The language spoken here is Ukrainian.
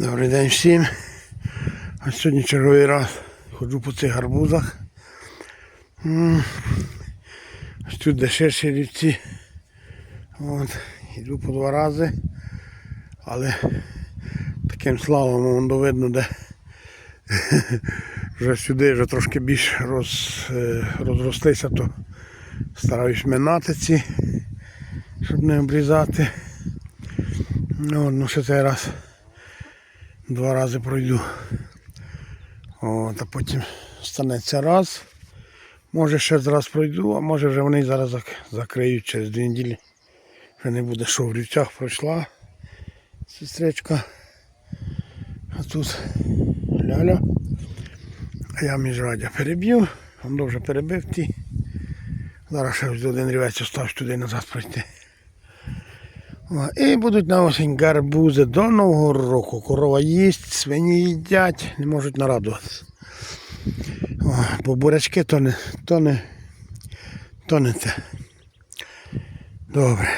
Добрий день всім. А сьогодні черговий раз ходжу по цих гарбузах. Ось тут де ширші рівці. От. Йду по два рази. Але таким слалом воно видно, де вже сюди вже трошки більш роз, е, розрослися, то стараюсь минати ці, щоб не обрізати. Ну, ну ще цей раз два рази пройду. От, а потім станеться раз. Може ще раз пройду, а може вже вони зараз закриють через дві неділі. Вже не буде що в рівцях пройшла сестричка. А тут ляля. А я міжрадя переб'ю. Воно вже перебив ті. Зараз ще один рівець остав туди назад пройти. І будуть на осінь гарбузи до Нового року. Корова їсть, свині їдять, не можуть нарадуватися. Бо бурячки то не, то не, то не те. Добре,